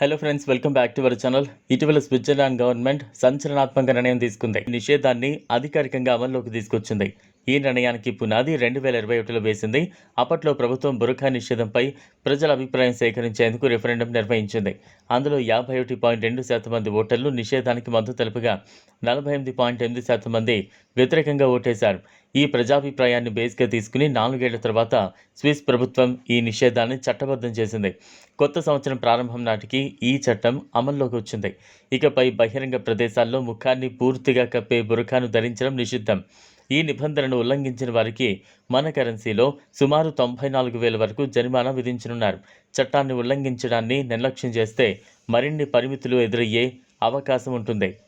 Hello friends welcome back to our channel ఇటీవల Switzerland government సంచలనాత్మక నిర్ణయం తీసుకుంది. నిషేధాన్ని అధికారికంగా అమల్లోకి తీసుకొచ్చింది. ఈ నిర్ణయానికి పునాది రెండు వేల ఇరవై ఒకటిలో వేసింది. అప్పట్లో ప్రభుత్వం బురఖా నిషేధంపై ప్రజల అభిప్రాయం సేకరించేందుకు రెఫరెండం నిర్వహించింది. అందులో యాభై ఒకటి పాయింట్ రెండు శాతం మంది ఓటర్లు నిషేధానికి మద్దతు తెలుపగా నలభై ఎనిమిది పాయింట్ ఎనిమిది శాతం మంది వ్యతిరేకంగా ఓటేశారు. ఈ ప్రజాభిప్రాయాన్ని బేస్గా తీసుకుని నాలుగేళ్ళ తర్వాత స్విస్ ప్రభుత్వం ఈ నిషేధాన్ని చట్టబద్ధం చేసింది. కొత్త సంవత్సరం ప్రారంభం నాటికి ఈ చట్టం అమల్లోకి వచ్చింది. ఇకపై బహిరంగ ప్రదేశాల్లో ముఖాన్ని పూర్తిగా కప్పే బురఖాను ధరించడం నిషిద్ధం. ఈ నిబంధనను ఉల్లంఘించిన వారికి మన కరెన్సీలో సుమారు తొంభై నాలుగు వేల వరకు జరిమానా విధించనున్నారు. చట్టాన్ని ఉల్లంఘించడాన్ని నిర్లక్ష్యం చేస్తే మరిన్ని పరిమితులు ఎదురయ్యే అవకాశం ఉంటుంది.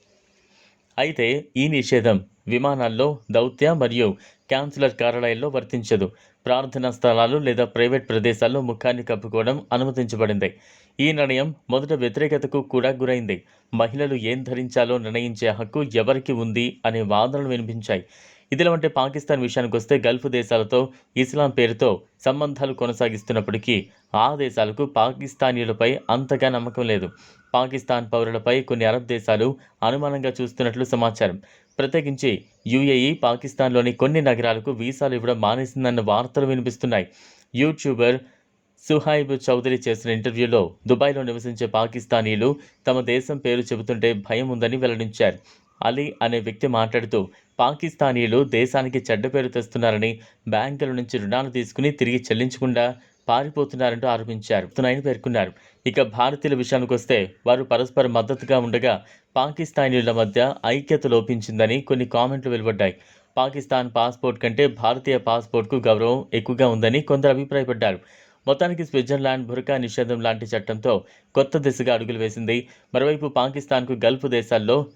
అయితే ఈ నిషేధం విమానాల్లో దౌత్య మరియు క్యాన్సులర్ కార్యాలయాల్లో వర్తించదు. ప్రార్థనా స్థలాలు లేదా ప్రైవేట్ ప్రదేశాల్లో ముఖాన్ని కప్పుకోవడం అనుమతించబడింది. ఈ నిర్ణయం మొదట వ్యతిరేకతకు కూడా గురైంది. మహిళలు ఏం ధరించాలో నిర్ణయించే హక్కు ఎవరికి ఉంది అనే వాదనలు వినిపించాయి. ఇదిలా ఉంటే పాకిస్తాన్ విషయానికి వస్తే గల్ఫ్ దేశాలతో ఇస్లాం పేరుతో సంబంధాలు కొనసాగిస్తున్నప్పటికీ ఆ దేశాలకు పాకిస్తానీయులపై అంతగా నమ్మకం లేదు. పాకిస్తాన్ పౌరులపై కొన్ని అరబ్ దేశాలు అనుమానంగా చూస్తున్నట్లు సమాచారం. ప్రత్యేకించి యుఏఈ పాకిస్తాన్లోని కొన్ని నగరాలకు వీసాలు ఇవ్వడం మానేసిందన్న వార్తలు వినిపిస్తున్నాయి. యూట్యూబర్ సుహైబ్ చౌదరి చేసిన ఇంటర్వ్యూలో దుబాయ్లో నివసించే పాకిస్తానీలు తమ దేశం పేరు చెబుతుంటే భయం ఉందని వెల్లడించారు. అలీ అనే వ్యక్తి మాట్లాడుతూ పాకిస్తానీయులు దేశానికి చెడ్డ పేరు తెస్తున్నారని బ్యాంకుల నుంచి రుణాలు తీసుకుని తిరిగి చెల్లించకుండా పారిపోతున్నారంటూ ఆరోపించారు. ఆయన పేర్కొన్నారు. ఇక భారతీయుల విషయానికి వస్తే వారు పరస్పర మద్దతుగా ఉండగా పాకిస్తానీయుల మధ్య ఐక్యత లోపించిందని కొన్ని కామెంట్లు వెలువడ్డాయి. పాకిస్తాన్ పాస్పోర్ట్ కంటే భారతీయ పాస్పోర్ట్కు గౌరవం ఎక్కువగా ఉందని కొందరు అభిప్రాయపడ్డారు. మొత్తానికి స్విట్జర్లాండ్ బురకా నిషేధం లాంటి చట్టంతో కొత్త దిశగా అడుగులు వేసింది. మరోవైపు పాకిస్తాన్కు గల్ఫ్ దేశాల్లో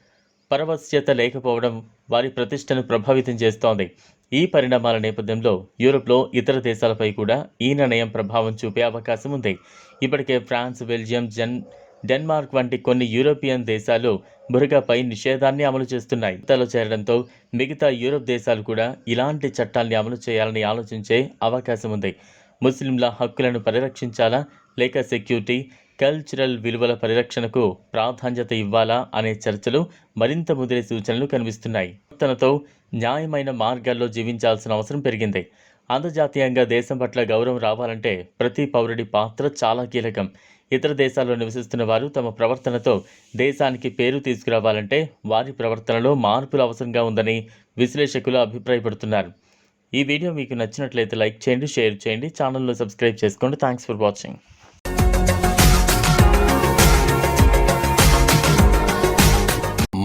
పరవశ్యత లేకపోవడం వారి ప్రతిష్టను ప్రభావితం చేస్తోంది. ఈ పరిణామాల నేపథ్యంలో యూరోప్లో ఇతర దేశాలపై కూడా ఈ నిర్ణయం ప్రభావం చూపే అవకాశం ఉంది. ఇప్పటికే ఫ్రాన్స్ బెల్జియం జన్ డెన్మార్క్ వంటి కొన్ని యూరోపియన్ దేశాలు బురకాపై నిషేధాన్ని అమలు చేస్తున్నాయి. తలో చేరడంతో మిగతా యూరోప్ దేశాలు కూడా ఇలాంటి చట్టాల్ని అమలు చేయాలని ఆలోచించే అవకాశం ఉంది. ముస్లింల హక్కులను పరిరక్షించాలా? లేక సెక్యూరిటీ కల్చరల్ విలువల పరిరక్షణకు ప్రాధాన్యత ఇవ్వాలా అనే చర్చలు మరింత ముదిరే సూచనలు కనిపిస్తున్నాయి. తనతో న్యాయమైన మార్గాల్లో జీవించాల్సిన అవసరం పెరిగింది. అంతర్జాతీయంగా దేశం పట్ల గౌరవం రావాలంటే ప్రతి పౌరుడి పాత్ర చాలా కీలకం. ఇతర దేశాల్లో నివసిస్తున్న వారు తమ ప్రవర్తనతో దేశానికి పేరు తీసుకురావాలంటే వారి ప్రవర్తనలో మార్పులు అవసరంగా ఉందని విశ్లేషకులు అభిప్రాయపడుతున్నారు. ఈ వీడియో మీకు నచ్చినట్లయితే లైక్ చేయండి షేర్ చేయండి ఛానల్లో సబ్స్క్రైబ్ చేసుకోండి. Thanks for watching.